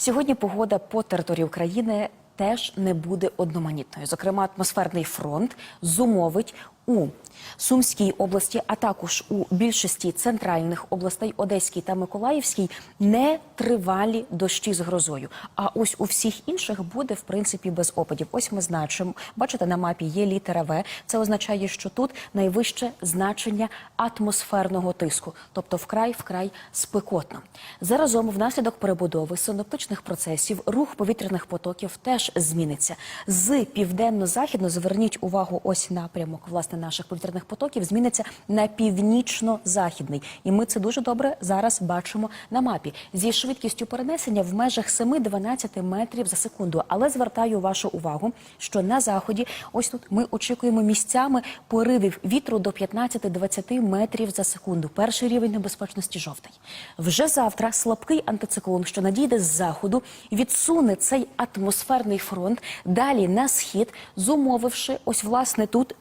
Сьогодні погода по території України теж не буде одноманітною. Зокрема, атмосферний фронт зумовить у Сумській області, а також у більшості центральних областей Одеській та Миколаївській нетривалі дощі з грозою. А ось у всіх інших буде в принципі без опадів. Ось ми значимо. Бачите, на мапі є літера В. Це означає, що тут найвище значення атмосферного тиску, тобто вкрай вкрай спекотно. Заразом, внаслідок перебудови синоптичних процесів, рух повітряних потоків теж зміниться з південно-західно. Зверніть увагу, ось напрямок власне наших повітряних потоків зміниться на північно-західний, і ми це дуже добре зараз бачимо на мапі зі швидкістю перенесення в межах 7-12 метрів за секунду. Але звертаю вашу увагу, що на заході, ось тут ми очікуємо місцями поривів вітру до 15-20 метрів за секунду. Перший рівень небезпечності жовтий. Вже завтра слабкий антициклон, що надійде з заходу, відсуне цей атмосферний фронт далі на схід, зумовивши ось власне тут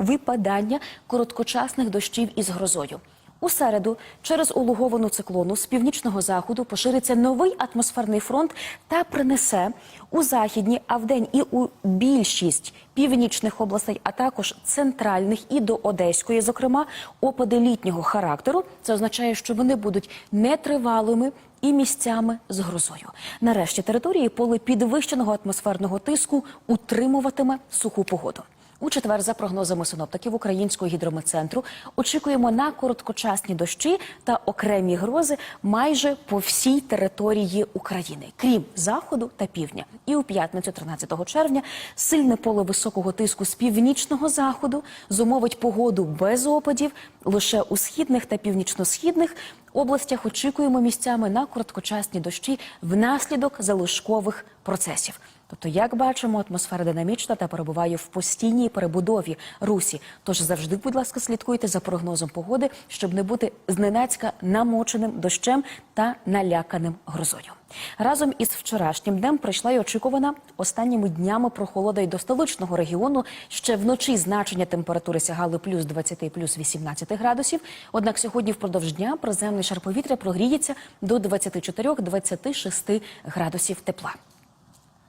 випадання короткочасних дощів із грозою. У середу через улуговану циклону з північного заходу пошириться новий атмосферний фронт та принесе у західні, а вдень і у більшість північних областей, а також центральних і до Одеської, зокрема, опади літнього характеру. Це означає, що вони будуть нетривалими і місцями з грозою. Нарешті території поле підвищеного атмосферного тиску утримуватиме суху погоду. У четвер, за прогнозами синоптиків Українського гідрометцентру, очікуємо на короткочасні дощі та окремі грози майже по всій території України, крім заходу та півдня. І у п'ятницю, 13 червня, сильне поле високого тиску з північного заходу зумовить погоду без опадів. Лише у східних та північно-східних областях очікуємо місцями на короткочасні дощі внаслідок залишкових процесів. Тобто, як бачимо, атмосфера динамічна та перебуває в постійній перебудові Русі. Тож завжди, будь ласка, слідкуйте за прогнозом погоди, щоб не бути зненацька намоченим дощем та наляканим грозою. Разом із вчорашнім днем прийшла й очікувана останніми днями прохолода й до столичного регіону. Ще вночі значення температури сягали плюс 20, плюс 18 градусів. Однак сьогодні впродовж дня приземний шар повітря прогріється до 24-26 градусів тепла.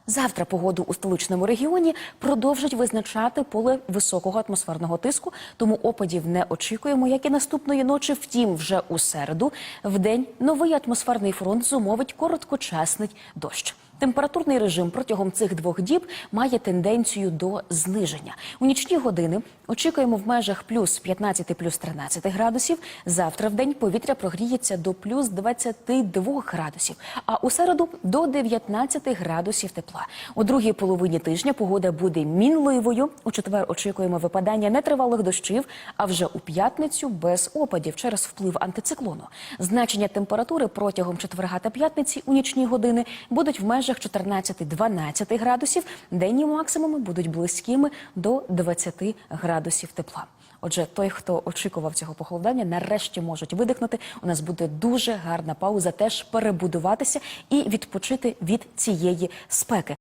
Завтра погоду у столичному регіоні продовжать визначати поле високого атмосферного тиску, тому опадів не очікуємо, як і наступної ночі. Втім, вже у середу в день новий атмосферний фронт зумовить короткочасний дощ. Температурний режим протягом цих двох діб має тенденцію до зниження. У нічні години очікуємо в межах плюс 15, плюс 13 градусів. Завтра в день повітря прогріється до плюс 22 градусів, а у середу до 19 градусів тепла. У другій половині тижня погода буде мінливою. У четвер очікуємо випадання нетривалих дощів, а вже у п'ятницю без опадів через вплив антициклону. Значення температури протягом четверга та п'ятниці у нічні години будуть в межах 14-12 градусів. Денні максимуми будуть близькими до 20 градусів тепла. Отже, той, хто очікував цього похолодання, нарешті можуть видихнути. У нас буде дуже гарна пауза, теж перебудуватися і відпочити від цієї спеки.